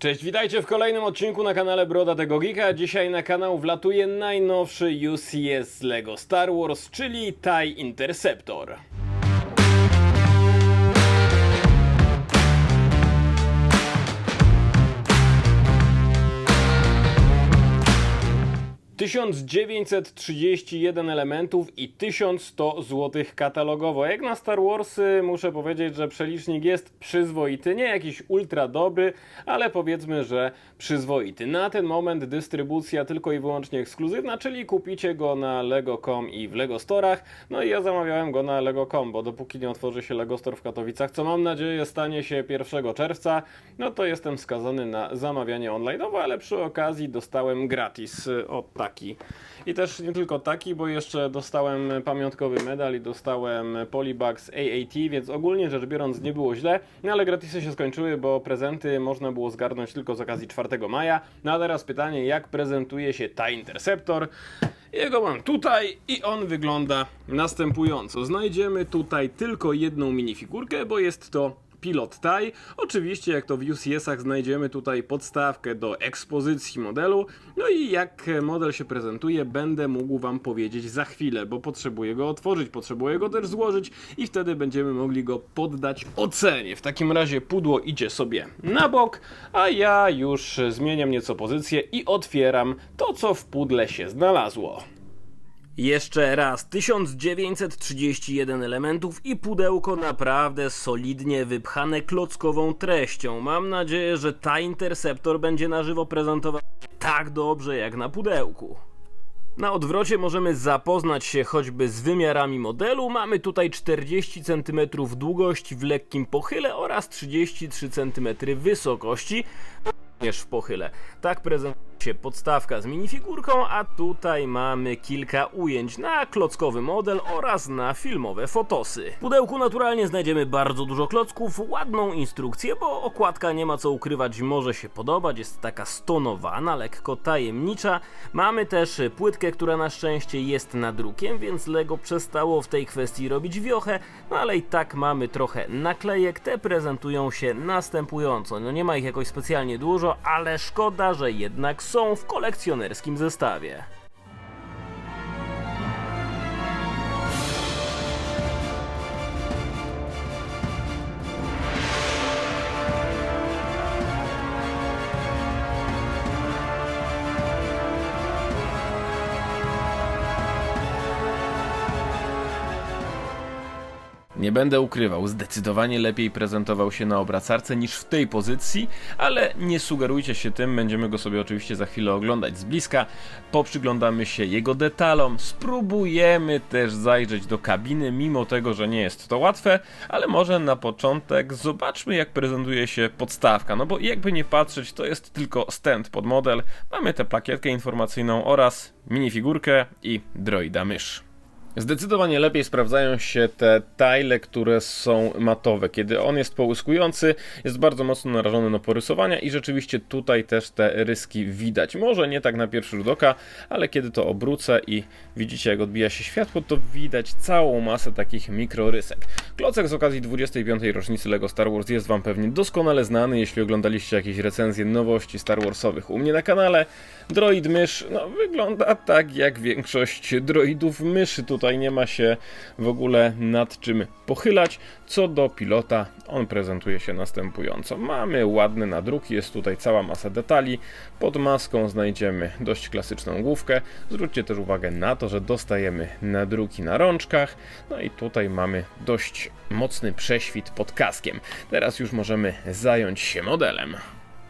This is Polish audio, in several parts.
Cześć, witajcie w kolejnym odcinku na kanale Broda tego Geeka. Dzisiaj na kanał wlatuje najnowszy UCS LEGO Star Wars, czyli TIE Interceptor. ...1931 elementów i 1100 zł katalogowo. Jak na Star Warsy muszę powiedzieć, że przelicznik jest przyzwoity. Nie jakiś ultra dobry, ale powiedzmy, że przyzwoity. Na ten moment dystrybucja tylko i wyłącznie ekskluzywna, czyli kupicie go na Lego.com i w Lego Storach. No i ja zamawiałem go na Lego.com, bo dopóki nie otworzy się Lego Store w Katowicach, co mam nadzieję stanie się 1 czerwca, no to jestem skazany na zamawianie online, ale przy okazji dostałem gratis o taki. I też nie tylko taki, bo jeszcze dostałem pamiątkowy medal i dostałem Polybugs AAT, więc ogólnie rzecz biorąc nie było źle, no ale gratisy się skończyły, bo prezenty można było zgarnąć tylko z okazji 4 maja. No a teraz pytanie, jak prezentuje się TIE Interceptor? Jego mam tutaj i on wygląda następująco. Znajdziemy tutaj tylko jedną minifigurkę, bo jest to Pilot TIE. Oczywiście, jak to w UCS-ach, znajdziemy tutaj podstawkę do ekspozycji modelu. No i jak model się prezentuje, będę mógł Wam powiedzieć za chwilę, bo potrzebuję go otworzyć, potrzebuję go też złożyć i wtedy będziemy mogli go poddać ocenie. W takim razie pudło idzie sobie na bok, a ja już zmieniam nieco pozycję i otwieram to, co w pudle się znalazło. Jeszcze raz, 1931 elementów i pudełko naprawdę solidnie wypchane klockową treścią. Mam nadzieję, że ta Interceptor będzie na żywo prezentować tak dobrze jak na pudełku. Na odwrocie możemy zapoznać się choćby z wymiarami modelu. Mamy tutaj 40 cm długości w lekkim pochyle oraz 33 cm wysokości również w pochyle. Tak prezentuje się podstawka z minifigurką, a tutaj mamy kilka ujęć na klockowy model oraz na filmowe fotosy. W pudełku naturalnie znajdziemy bardzo dużo klocków, ładną instrukcję, bo okładka nie ma co ukrywać, może się podobać, jest taka stonowana, lekko tajemnicza. Mamy też płytkę, która na szczęście jest nadrukiem, więc Lego przestało w tej kwestii robić wiochę, no ale i tak mamy trochę naklejek, te prezentują się następująco. No nie ma ich jakoś specjalnie dużo, ale szkoda, że jednak są w kolekcjonerskim zestawie. Nie będę ukrywał, zdecydowanie lepiej prezentował się na obracarce niż w tej pozycji, ale nie sugerujcie się tym, będziemy go sobie oczywiście za chwilę oglądać z bliska, poprzyglądamy się jego detalom, spróbujemy też zajrzeć do kabiny, mimo tego, że nie jest to łatwe, ale może na początek zobaczmy jak prezentuje się podstawka, no bo jakby nie patrzeć, to jest tylko stand pod model, mamy tę plakietkę informacyjną oraz minifigurkę i droida mysz. Zdecydowanie lepiej sprawdzają się te tile, które są matowe. Kiedy on jest połyskujący, jest bardzo mocno narażony na porysowania i rzeczywiście tutaj też te ryski widać. Może nie tak na pierwszy rzut oka, ale kiedy to obrócę i widzicie jak odbija się światło, to widać całą masę takich mikrorysek. Klocek z okazji 25. rocznicy LEGO Star Wars jest Wam pewnie doskonale znany, jeśli oglądaliście jakieś recenzje nowości Star Warsowych u mnie na kanale. Droid mysz, no wygląda tak jak większość droidów myszy. Tutaj nie ma się w ogóle nad czym pochylać. Co do pilota, on prezentuje się następująco. Mamy ładny nadruk, jest tutaj cała masa detali. Pod maską znajdziemy dość klasyczną główkę. Zwróćcie też uwagę na to, że dostajemy nadruki na rączkach. No i tutaj mamy dość mocny prześwit pod kaskiem. Teraz już możemy zająć się modelem.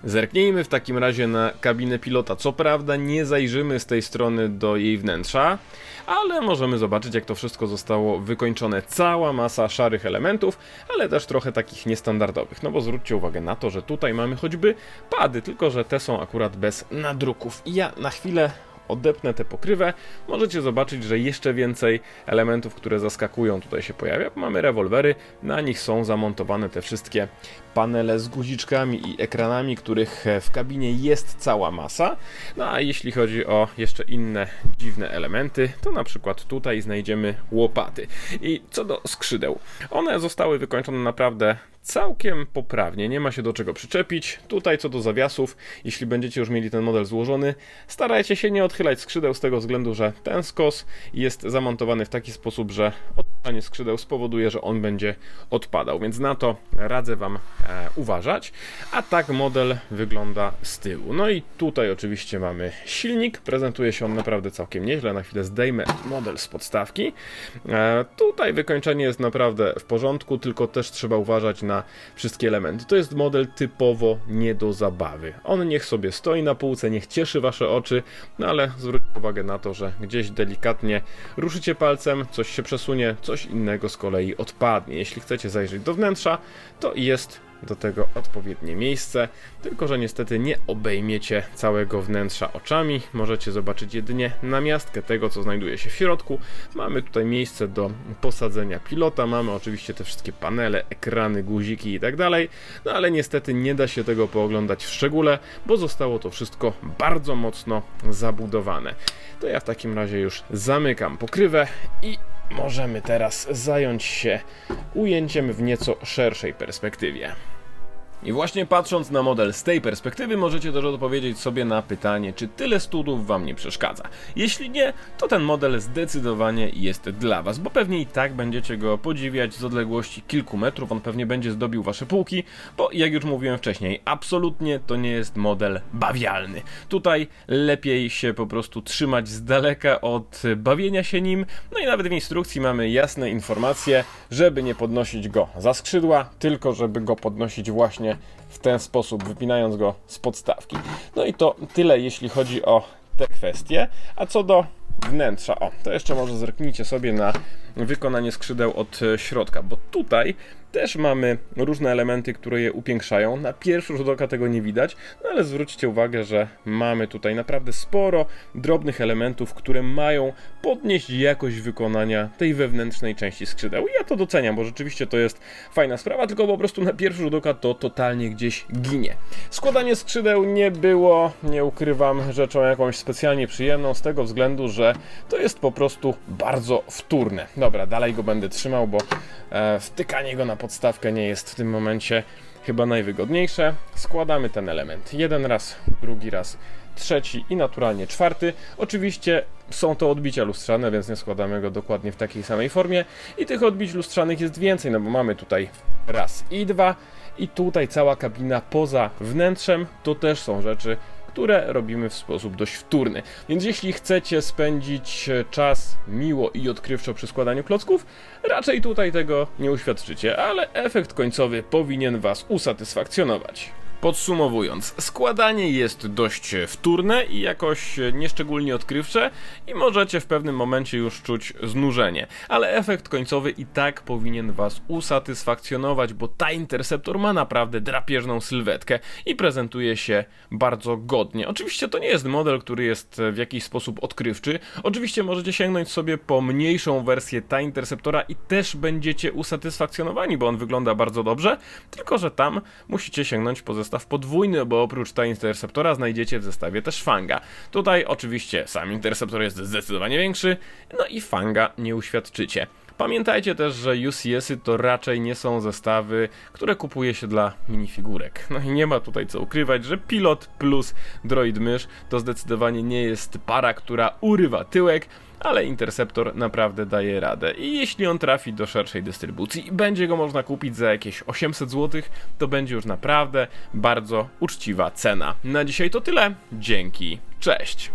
Zerknijmy w takim razie na kabinę pilota. Co prawda nie zajrzymy z tej strony do jej wnętrza, ale możemy zobaczyć jak to wszystko zostało wykończone. Cała masa szarych elementów, ale też trochę takich niestandardowych. No bo zwróćcie uwagę na to, że tutaj mamy choćby pady, tylko że te są akurat bez nadruków. I ja na chwilę odepnę tę pokrywę, możecie zobaczyć, że jeszcze więcej elementów, które zaskakują tutaj się pojawia. Mamy rewolwery, na nich są zamontowane te wszystkie panele z guziczkami i ekranami, których w kabinie jest cała masa. No a jeśli chodzi o jeszcze inne dziwne elementy, to na przykład tutaj znajdziemy łopaty. I co do skrzydeł, one zostały wykończone naprawdę całkiem poprawnie, nie ma się do czego przyczepić. Tutaj co do zawiasów, jeśli będziecie już mieli ten model złożony, starajcie się nie odchylać skrzydeł z tego względu, że ten skos jest zamontowany w taki sposób, że odchylanie skrzydeł spowoduje, że on będzie odpadał, więc na to radzę Wam e, uważać. A tak model wygląda z tyłu. No i tutaj oczywiście mamy silnik, prezentuje się on naprawdę całkiem nieźle. Na chwilę zdejmę model z podstawki. E, tutaj wykończenie jest naprawdę w porządku, tylko też trzeba uważać na wszystkie elementy. To jest model typowo nie do zabawy. On niech sobie stoi na półce, niech cieszy Wasze oczy, no ale zwróćcie uwagę na to, że gdzieś delikatnie ruszycie palcem, coś się przesunie, coś innego z kolei odpadnie. Jeśli chcecie zajrzeć do wnętrza, to jest do tego odpowiednie miejsce, tylko że niestety nie obejmiecie całego wnętrza oczami. Możecie zobaczyć jedynie namiastkę tego, co znajduje się w środku. Mamy tutaj miejsce do posadzenia pilota, mamy oczywiście te wszystkie panele, ekrany, guziki i tak dalej, no ale niestety nie da się tego pooglądać w szczególe, bo zostało to wszystko bardzo mocno zabudowane. To ja w takim razie już zamykam pokrywę i możemy teraz zająć się ujęciem w nieco szerszej perspektywie. I właśnie patrząc na model z tej perspektywy, możecie też odpowiedzieć sobie na pytanie, czy tyle studów Wam nie przeszkadza. Jeśli nie, to ten model zdecydowanie jest dla Was, bo pewnie i tak będziecie go podziwiać z odległości kilku metrów, on pewnie będzie zdobił Wasze półki, bo jak już mówiłem wcześniej, absolutnie to nie jest model bawialny. Tutaj lepiej się po prostu trzymać z daleka od bawienia się nim, no i nawet w instrukcji mamy jasne informacje, żeby nie podnosić go za skrzydła, tylko żeby go podnosić właśnie w ten sposób, wypinając go z podstawki. No i to tyle, jeśli chodzi o te kwestie. A co do wnętrza, o, to jeszcze może zerknijcie sobie na wykonanie skrzydeł od e, środka, bo tutaj też mamy różne elementy, które je upiększają. Na pierwszy rzut oka tego nie widać, no ale zwróćcie uwagę, że mamy tutaj naprawdę sporo drobnych elementów, które mają podnieść jakość wykonania tej wewnętrznej części skrzydeł. I ja to doceniam, bo rzeczywiście to jest fajna sprawa, tylko po prostu na pierwszy rzut oka to totalnie gdzieś ginie. Składanie skrzydeł nie było, nie ukrywam, rzeczą jakąś specjalnie przyjemną, z tego względu, że to jest po prostu bardzo wtórne. Dobra, dalej go będę trzymał, bo e, wtykanie go na podstawkę nie jest w tym momencie chyba najwygodniejsze. Składamy ten element jeden raz, drugi raz, trzeci i naturalnie czwarty. Oczywiście są to odbicia lustrzane, więc nie składamy go dokładnie w takiej samej formie. I tych odbić lustrzanych jest więcej, no bo mamy tutaj raz i dwa. I tutaj cała kabina poza wnętrzem to też są rzeczy, które robimy w sposób dość wtórny. Więc jeśli chcecie spędzić e, czas miło i odkrywczo przy składaniu klocków, raczej tutaj tego nie uświadczycie, ale efekt końcowy powinien Was usatysfakcjonować. Podsumowując, składanie jest dość wtórne i jakoś nieszczególnie odkrywcze i możecie w pewnym momencie już czuć znużenie, ale efekt końcowy i tak powinien Was usatysfakcjonować, bo ta Interceptor ma naprawdę drapieżną sylwetkę i prezentuje się bardzo godnie. Oczywiście to nie jest model, który jest w jakiś sposób odkrywczy, oczywiście możecie sięgnąć sobie po mniejszą wersję ta Interceptora i też będziecie usatysfakcjonowani, bo on wygląda bardzo dobrze, tylko że tam musicie sięgnąć po zestaw podwójny, bo oprócz ta Interceptora znajdziecie w zestawie też Fanga. Tutaj oczywiście sam Interceptor jest zdecydowanie większy, no i Fanga nie uświadczycie. Pamiętajcie też, że UCS-y to raczej nie są zestawy, które kupuje się dla minifigurek. No i nie ma tutaj co ukrywać, że pilot plus droid mysz to zdecydowanie nie jest para, która urywa tyłek, ale Interceptor naprawdę daje radę. I jeśli on trafi do szerszej dystrybucji i będzie go można kupić za jakieś 800 zł, to będzie już naprawdę bardzo uczciwa cena. Na dzisiaj to tyle. Dzięki. Cześć.